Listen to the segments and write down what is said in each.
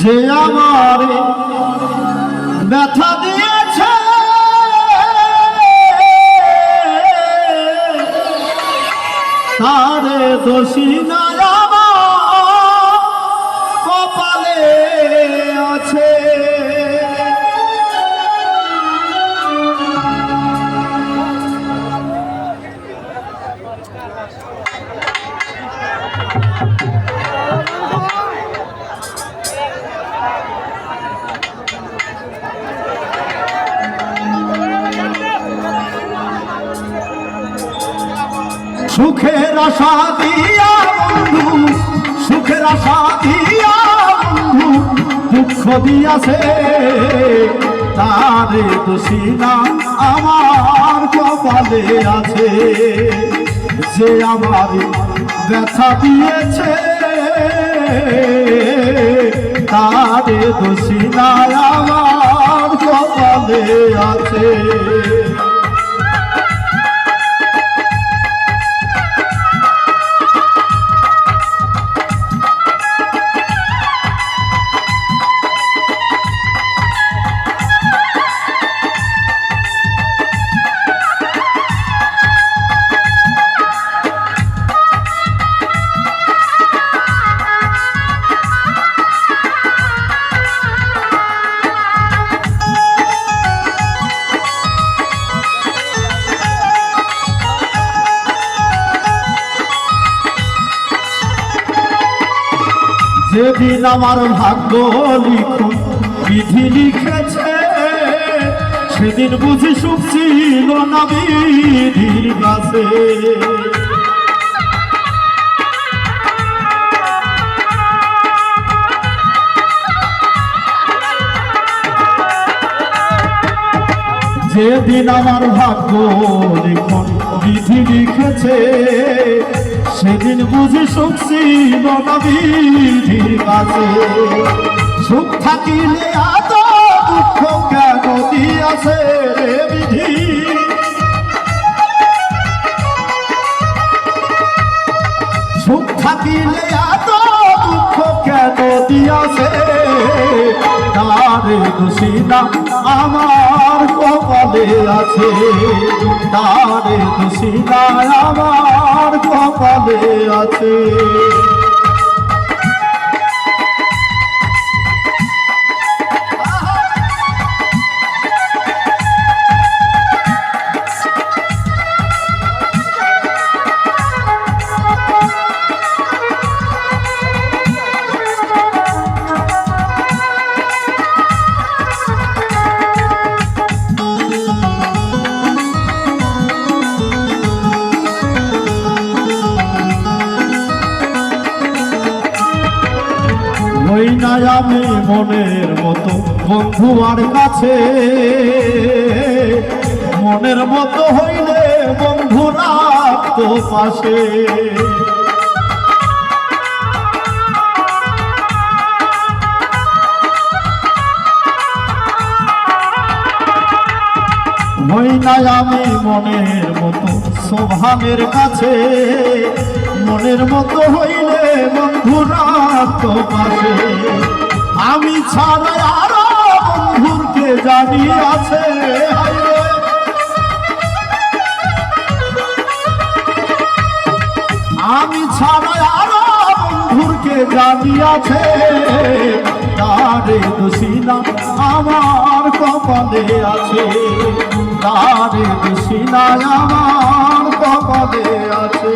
যে আমার ব্যথা দিয়েছে। তারে দোষী না সুখের আশা দিয়া বন্ধু, সুখের আশা দিয়া বন্ধু, দুঃখ দিয়াছে তারে দোষী না, আমার কপালে আছে। যে আমার ব্যথা দিয়েছে, তারে দোষী না, আমার কপালে আছে। যেদিন আমার ভাগ্য লিখুন বিধি লিখেছে, সেদিন বুঝি সুখ না বিধির কাছে। যেদিন আমার ভাগ্য লিখন বিধি লিখেছে, সেদিন বুঝি সুখ ছিল না কাছে। সুখ থাকিলে এত দুঃখ কেন দিয়াছে বিধি? তারে দোষী না আমার কপালে আছে। তারে দোষী না আমার কপালে আছে। হই না আমি মনের মতো বন্ধু আর কাছে। মনের মতো হইলে বন্ধু রাখতো পাশে। হই না আমি মনের মতো সোভানের কাছে। মনের মতো হইলে বন্ধুরা তো পাশে আমি ছাড়া আরও বন্ধুরকে জানি আছে, আমি ছাড়া আরও বন্ধুরকে জানি আছে, তারে দোষী না আমার কপালে আছে। তারে দোষী না আমার কপালে আছে।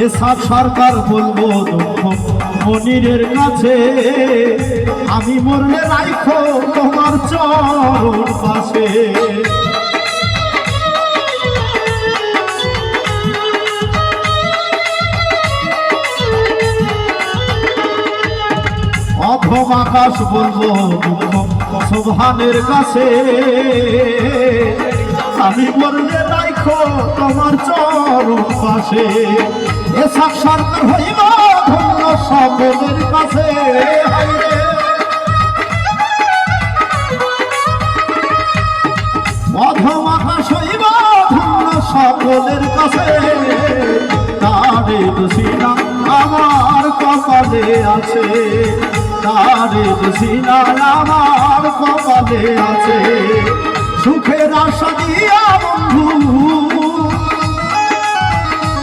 এসব সরকার বলব দুঃখ মনিরের কাছে, আমি মরলে রাইখো তোমার চরণ পাশে। অধম আকাশ বলব সোভানের কাছে, আমি বললে রাইখো তোমার চরণ পাশে। এ সাক্ষাৎ হইব ধন্য সকলের কাছে। অধম আকাশ হইব ধন্য সকলের কাছে। তারে দোষিনা আমার কপালে আছে। তারে দোষিনা আমার কপালে আছে। সুখের আশা দিয়া বন্ধু